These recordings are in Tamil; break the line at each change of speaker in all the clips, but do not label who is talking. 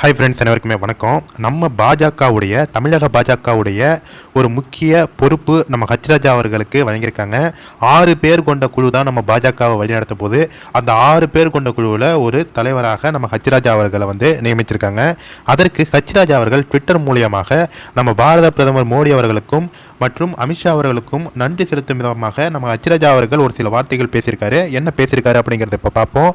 ஹாய் ஃப்ரெண்ட்ஸ் அனைவருக்குமே வணக்கம். நம்ம பாஜகவுடைய தமிழக பாஜகவுடைய ஒரு முக்கிய பொறுப்பு நம்ம ஹச்ராஜா அவர்களுக்கு வழங்கியிருக்காங்க. ஆறு பேர் கொண்ட குழு தான் நம்ம பாஜகவை வழிநடத்த போது அந்த ஆறு பேர் கொண்ட குழுவில் ஒரு தலைவராக நம்ம ஹச்ராஜா அவர்களை வந்து நியமிச்சிருக்காங்க. அதற்கு ஹச்ராஜா அவர்கள் ட்விட்டர் மூலியமாக நம்ம பாரத பிரதமர் மோடி அவர்களுக்கும் மற்றும் அமித்ஷா அவர்களுக்கும் நன்றி செலுத்தும் விதமாக நம்ம ஹச்ராஜா அவர்கள் ஒரு சில வார்த்தைகள் பேசியிருக்காரு. என்ன பேசியிருக்காரு அப்படிங்கிறத இப்போ பார்ப்போம்.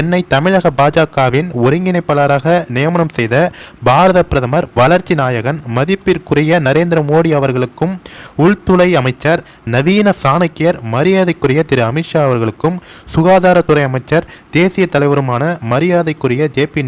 என்னை தமிழக பாஜகவின் ஒருங்கிணைப்பாளராக நியமனம் செய்த பாரத பிரதமர் வளர்ச்சி நாயகன் மதிப்பிற்குரிய நரேந்திர மோடி அவர்களுக்கும் உள்துறை அமைச்சர் நவீன சாணக்கியர் மரியாதைக்குரிய திரு அமித்ஷா அவர்களுக்கும் சுகாதாரத்துறை அமைச்சர் தேசிய தலைவருமான மரியாதைக்குரிய ஜேபி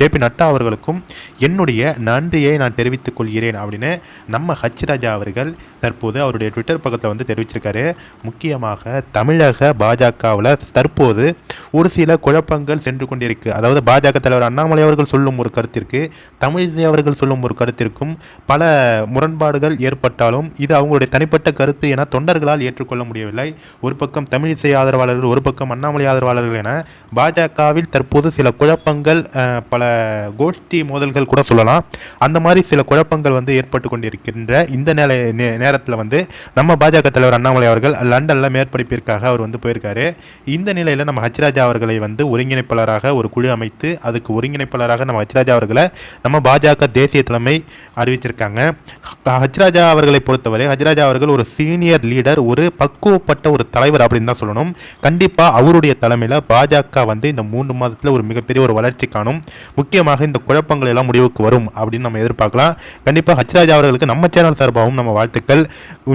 ஜேபி நட்டா அவர்களுக்கும் என்னுடைய நன்றியை நான் தெரிவித்துக் கொள்கிறேன் அப்படின்னு நம்ம ஹச் அவர்கள் தற்போது அவருடைய ட்விட்டர் பக்கத்தில் வந்து தெரிவிச்சிருக்காரு. முக்கியமாக தமிழக பாஜகவில் தற்போது ஒரு சில குழப்பங்கள் சென்று கொண்டிருக்கு. அதாவது பாஜக தலைவர் அண்ணாமலை அவர்கள் சொல்லும் ஒரு கருத்திற்கு தமிழிசை அவர்கள் சொல்லும் ஒரு கருத்திற்கும் பல முரண்பாடுகள் ஏற்பட்டாலும் இது அவங்களுடைய தனிப்பட்ட கருத்து என தொண்டர்களால் ஏற்றுக்கொள்ள முடியவில்லை. ஒரு பக்கம் தமிழிசை ஆதரவாளர்கள் ஒரு பக்கம் அண்ணாமலை ஆதரவாளர்கள் என பாஜகவில் தற்போது சில குழப்பங்கள் பல கோஷ்டி மோதல்கள் கூட சொல்லலாம். அந்த மாதிரி சில குழப்பங்கள் வந்து ஏற்பட்டு கொண்டிருக்கின்ற இந்த நிலை நேரத்தில் வந்து நம்ம பாஜக தலைவர் அண்ணாமலை அவர்கள் லண்டனில் மேற்படிப்பிற்காக அவர் வந்து போயிருக்காரு. இந்த நிலையில் நம்ம ஹச்ராஜா அவர்களை வந்து ஒருங்கிணைப்பாளராக ஒரு குழு அமைத்து அதுக்கு ஒருங்கிணைப்பாளராக நம்ம ஹச்ராஜா அவர்களை நம்ம பாஜக தேசிய தலைமை அறிவிச்சிருக்காங்க. ஹச்ராஜா அவர்களை பொறுத்தவரை ஹச்ராஜா அவர்கள் ஒரு சீனியர் லீடர் ஒரு பக்குவப்பட்ட ஒரு தலைவர் அப்படின்னு தான் சொல்லணும். கண்டிப்பாக அவருடைய தலைமையில் பாஜக வந்து இந்த மூன்று மாதத்தில் ஒரு மிகப்பெரிய ஒரு வளர்ச்சி காணும். முக்கியமாக இந்த குழப்பங்கள் எல்லாம் முடிவுக்கு வரும் அப்படின்னு நம்ம எதிர்பார்க்கலாம். கண்டிப்பாக ஹச்ராஜா அவர்களுக்கு நம்ம சேனல் சார்பாகவும் நம்ம வாழ்த்துக்கள்.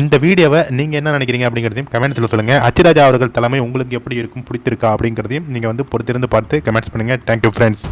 இந்த வீடியோவை நீங்கள் என்ன நினைக்கிறீங்க அப்படிங்கிறதையும் கமெண்ட்ஸில் சொல்லுங்கள் ஹச்ராஜா அவர்கள் தலைமை உங்களுக்கு எப்படி இருக்கும் பிடித்திருக்கா அப்படிங்கிறதையும் நீங்கள் வந்து பொறுத்திருந்து பார்த்து கமெண்ட்ஸ் பண்ணுங்கள் தேங்க்யூ ஃப்ரெண்ட்ஸ்